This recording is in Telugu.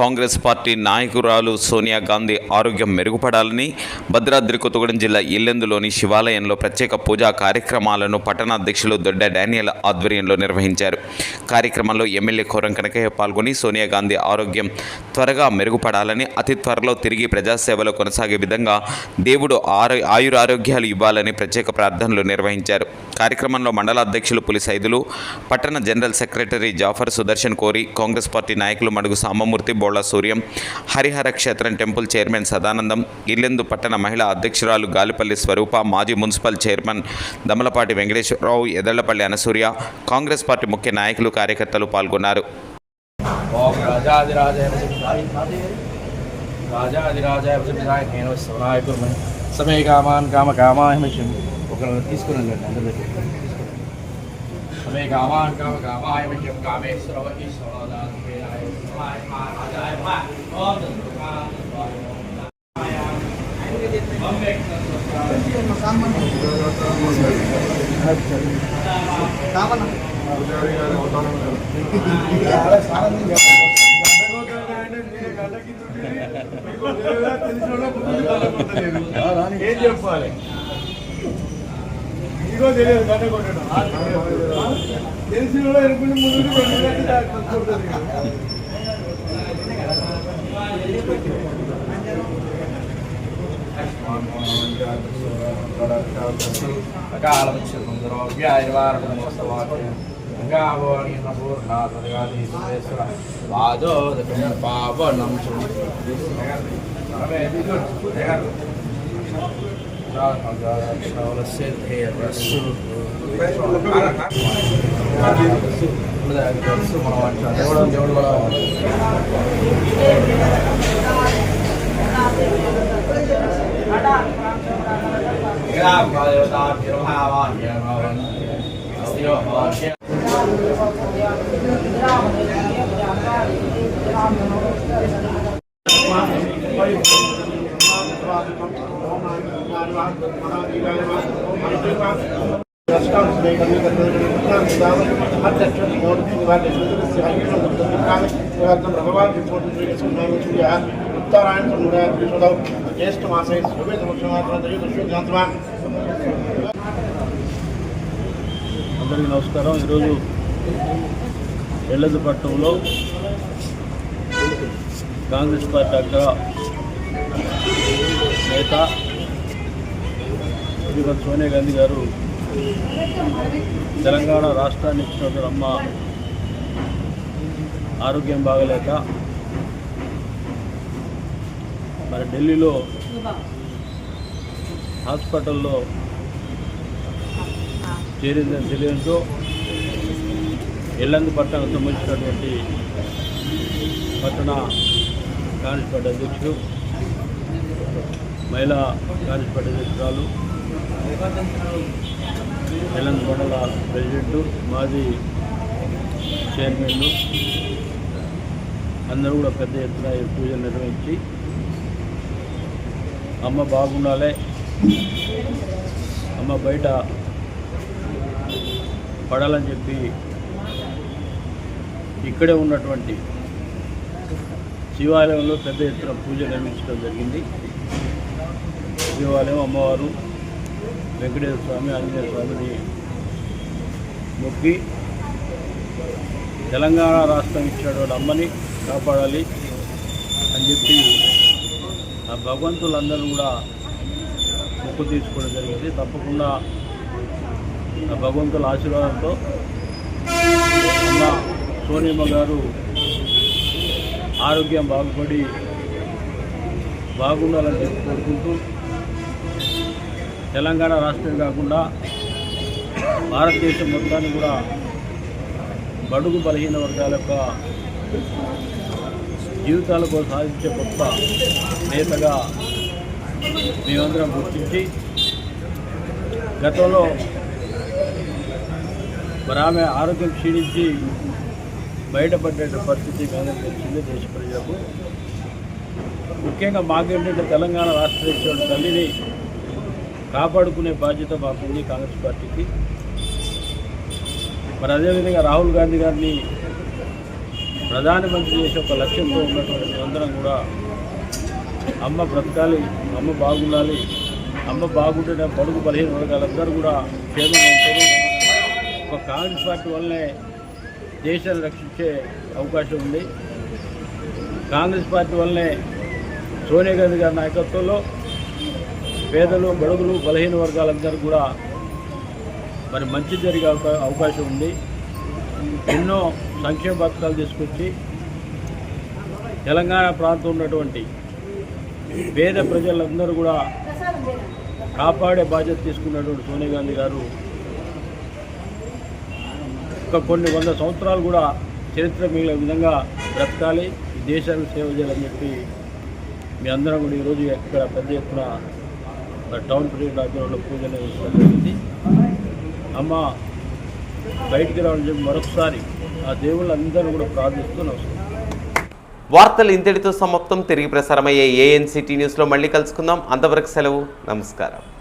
కాంగ్రెస్ పార్టీ నాయకురాలు సోనియా గాంధీ ఆరోగ్యం మెరుగుపడాలని భద్రాద్రి కొత్తగూడెం జిల్లా ఇల్లెందులోని శివాలయంలో ప్రత్యేక పూజా కార్యక్రమాలను పట్టణ అధ్యక్షులు దొడ్డ డానియల్ ఆధ్వర్యంలో నిర్వహించారు. కార్యక్రమంలో ఎమ్మెల్యే కోరం కనకయ్య పాల్గొని సోనియా గాంధీ ఆరోగ్యం త్వరగా మెరుగుపడాలని అతి త్వరలో తిరిగి ప్రజాసేవలో కొనసాగే విధంగా దేవుడు ఆరో ఆయురారోగ్యాలు ఇవ్వాలని ప్రత్యేక ప్రార్థనలు నిర్వహించారు. కార్యక్రమంలో మండల అధ్యక్షులు పులి సైదులు పట్టణ జనరల్ సెక్రటరీ జాఫర్ సుదర్శన్ కోరి కాంగ్రెస్ పార్టీ నాయకులు మడుగు సామమూర్తి బోళ్ళ సూర్యం హరిహర క్షేత్రం టెంపుల్ చైర్మన్ సదానందం ఇల్లెందు పట్టణ మహిళా అధ్యక్షురాలు గాలిపల్లి స్వరూప మాజీ municipal chairman Damalapati Venkateswararao Edallapalli Anasurya Congress party ముఖ్య నాయకులు కార్యకర్తలు పాల్గొన్నారు. ఓం రాజాదిరాజాయ రాజాదిరాజాయ నేను సమయ కామాన్ కామ కామాయమశం ఒకరు తీసుకుని వెళ్ళండి అందరి దగ్గర సమయ కామాన్ కామ కామాయమశం తెలిసిన ఏం చెప్పాలి ఇదిగో తెలియదు గడ్డ కొట్టడం తెలిసిన కూడా ఎరుపుని ముందు కొడుతుంది పావనం దేవుడు దేవుడు కూడా జ్యేష్ఠ మాసే శుభే సమక్షమాత్రం అందరికీ నమస్కారం. ఈరోజు ఎల్లదుపట్నంలో కాంగ్రెస్ పార్టీ అగ్ర నేత శ్రీమతి సోనియా గాంధీ గారు తెలంగాణ రాష్ట్రాన్ని ఇచ్చినటువంటి అమ్మ ఆరోగ్యం బాగలేక మరి ఢిల్లీలో హాస్పిటల్లో చేరిందని తెలియడంతో ఎల్లందు పట్టణానికి సంబంధించినటువంటి పట్టణ కాంగ్రెస్ అధ్యక్షుడు మహిళా కాంగ్రెస్ అధ్యక్షురాలు ఎల్లందు మండల ప్రెసిడెంట్ మాజీ చైర్మన్ అందరూ కూడా పెద్ద ఎత్తున పూజలు నిర్వహించి అమ్మ బాగుండాలే అమ్మ బయట పడాలని చెప్పి ఇక్కడే ఉన్నటువంటి శివాలయంలో పెద్ద ఎత్తున పూజ నిర్మించడం జరిగింది. శివాలయం అమ్మవారు వెంకటేశ్వర స్వామి ఆంజనేయ స్వామిని మొక్కి తెలంగాణ రాష్ట్రం ఇచ్చినటువంటి అమ్మని కాపాడాలి అని చెప్పి ఆ భగవంతులందరూ కూడా మొక్కు తీసుకోవడం జరిగింది. తప్పకుండా ఆ భగవంతుల ఆశీర్వాదంతో ఉన్న సోనియమ్మ గారు ఆరోగ్యం బాగుపడి బాగుండాలని చెప్పి కోరుకుంటూ తెలంగాణ రాష్ట్రం కాకుండా భారతదేశం మొత్తాన్ని కూడా బడుగు బలహీన వర్గాల యొక్క జీవితాలకు సాధించే గొప్ప నేతగా మేమందరం గుర్తించి గతంలో మరి ఆమె ఆరోగ్యం క్షీణించి బయటపడే పరిస్థితి మీద తెలిసిందే దేశ ప్రజలకు. ముఖ్యంగా మాకేంటంటే తెలంగాణ రాష్ట్ర తల్లిని కాపాడుకునే బాధ్యత మాకుంది కాంగ్రెస్ పార్టీకి. మరి అదేవిధంగా రాహుల్ గాంధీ గారిని ప్రధానమంత్రి చేసే ఒక లక్ష్యంతో ఉన్నటువంటి అందరం కూడా అమ్మ బ్రతకాలి అమ్మ బాగుండాలి అమ్మ బాగుంటే బడుగు బలహీన వర్గాలందరూ కూడా క్షేమంగా ఉంటారు ఒక కాంగ్రెస్ పార్టీ వల్లనే దేశాన్ని రక్షించే అవకాశం ఉంది. కాంగ్రెస్ పార్టీ వల్లనే సోనియా గాంధీ గారి నాయకత్వంలో పేదలు బడుగులు బలహీన వర్గాలందరూ కూడా మరి మంచి జరిగే అవకా- అవకాశం ఉంది. ఎన్నో సంక్షేమ పథకాలు తీసుకొచ్చి తెలంగాణ ప్రాంతం ఉన్నటువంటి పేద ప్రజలందరూ కూడా కాపాడే బాధ్యత తీసుకున్నటువంటి సోనియా గాంధీ గారు ఒక కొన్ని వంద సంవత్సరాలు కూడా చరిత్ర మిగిలిన విధంగా బ్రతకాలి. దేశానికి సేవ చేయాలని చెప్పి మీ అందరం కూడా ఈరోజు ఇక్కడ పెద్ద ఎత్తున టౌన్ పీరియడ్ ఆధ్వర్యంలో పూజలు జరిగింది. అమ్మ బయటికి రావాలని చెప్పి మరొకసారి ఆ దేవుళ్ళందరూ కూడా ప్రార్థిస్తూ నమస్కారం. వార్తలు ఇంతటితో సమాప్తం. తిరిగి ప్రసారమయ్యే ఏఎన్సిటీ న్యూస్లో మళ్ళీ కలుసుకుందాం. అంతవరకు సెలవు. నమస్కారం.